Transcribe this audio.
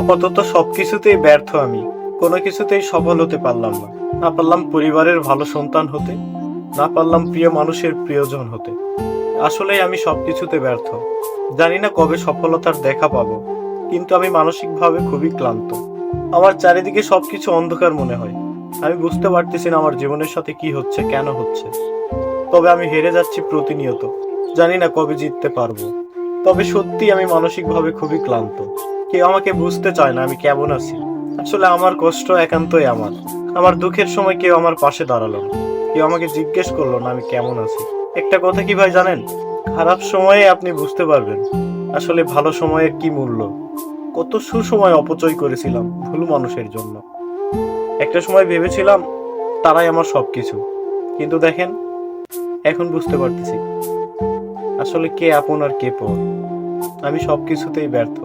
আপাতত সব কিছুতেই ব্যর্থ আমি। কোনো কিছুতেই সফল হতে পারলাম না। না পারলাম পরিবারের ভালো সন্তান হতে, না পারলাম প্রিয় মানুষের প্রিয়জন হতে। আসলেই আমি সব কিছুতে ব্যর্থ। জানি না কবে সফলতার দেখা পাবো, কিন্তু আমি মানসিকভাবে খুবই ক্লান্ত। আমার চারিদিকে সবকিছু অন্ধকার মনে হয়। আমি বুঝতে পারতেছি না আমার জীবনের সাথে কি হচ্ছে, কেন হচ্ছে। তবে আমি হেরে যাচ্ছি প্রতিনিয়ত। জানি না কবে জিততে পারব। তবে সত্যি আমি মানসিকভাবে খুবই ক্লান্ত। কেউ আমাকে বুঝতে চায় না আমি কেমন আছি। আসলে আমার কষ্ট একান্তই আমার। আমার দুঃখের সময় কেউ আমার পাশে দাঁড়াল না। কেউ আমাকে জিজ্ঞেস করল না আমি কেমন আছি। একটা কথা কি ভাই জানেন? খারাপ সময়ে আপনি বুঝতে পারবেন আসলে ভালো সময়ের কি মূল্য। কত সুসময় অপচয় করেছিলাম ভুল মানুষের জন্য। একটা সময় ভেবেছিলাম তারাই আমার সবকিছু। কিন্তু দেখেন, এখন বুঝতে পারতেছি। আসলে কে আপন আর কে পর। আমি সব কিছুতেই ব্যর্থ।